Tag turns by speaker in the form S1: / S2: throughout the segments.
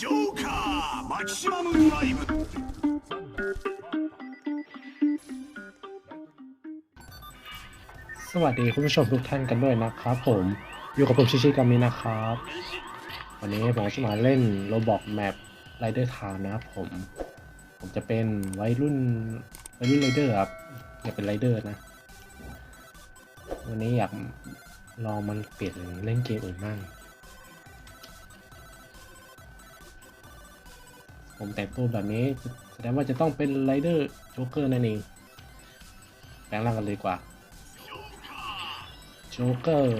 S1: ジョーカーマキシマムドライブ
S2: สวัสดีคุณผู้ชมทุกท่านกันด้วยนะครับผมอยู่กับผมชิชิกามินะครับ วันนี้ผมจะมาเล่นโรบอกแมปไรเดอร์ทาวนะครับผม ผมจะเป็นวัยรุ่นวัยรุ่นไรเดอร์ครับอยากเป็นไรเดอร์นะ วันนี้อยากลองมันเปลี่ยนเล่นเกมอื่นบ้าง ผมแต่งตัวแบบนี้ แสดงว่าจะต้องเป็นไรเดอร์โจ๊กเกอร์นั่นเองแปลงร่างกันเลยดีกว่าโจ๊กเกอร์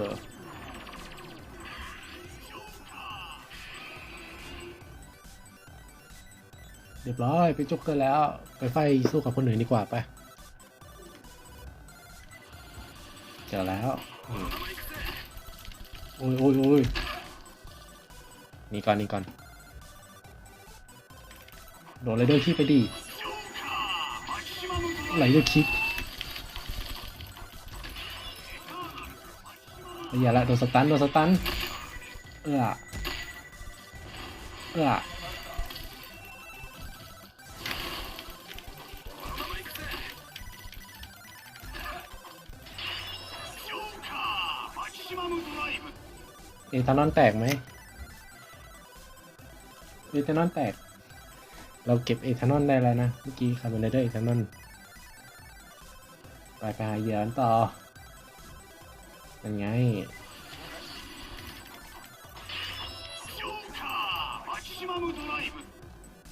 S2: เรียบร้อยเป็นโจ๊กเกอร์แล้วไปไฟสู้กับคนอื่นดีกว่าไปเจอแล้วโอ้ยโอ้ยโอ้ยนี่ก่อนนี่ก่อน โดนไรเดอร์คิกไปดีไรเดอร์คิกอย่าละโดนสตันโดนสตันเอ้อเอ้อเอทานอนแตกไหมเอทานอนแตก เราเก็บเอทานอลได้แล้วนะ เมื่อกี้คาร์บอนไดเอร์เอทานอลไปไปหาเหยื่อต่อเป็นไง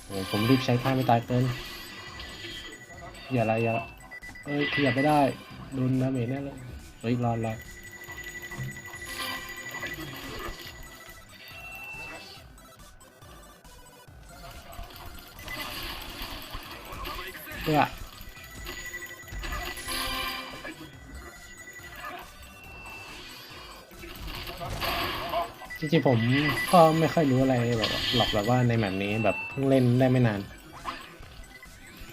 S2: โอ้ผมรีบใช้ท่าไม่ตายเกินอย่าอะไรอย่าเอ้ยขยับไม่ได้โดนนาเมย์แน่เลยเฮ้ยรอนแล้ว เพื่อจริงๆผมก็ไม่ค่อยรู้อะไรแบบหรอกแบบว่าในแบบนี้แบบเพิ่งเล่นได้ไม่นาน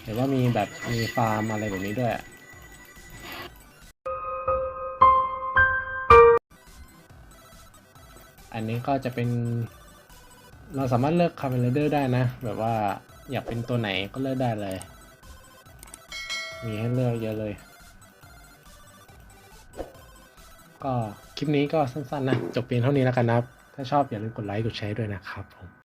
S2: เห็นว่ามีแบบมีฟาร์มอะไรแบบนี้ด้วยอันนี้ก็จะเป็น เราสามารถเลือกคาร์เมนเดอร์ได้นะ แบบว่าอยากเป็นตัวไหนก็เลือกได้เลย มีให้เลือกเยอะเลย ก็คลิปนี้ก็สั้นๆนะ จบเพียงเท่านี้แล้วกันนะครับ ถ้าชอบอย่าลืมกดไลค์กดแชร์ด้วยนะครับผม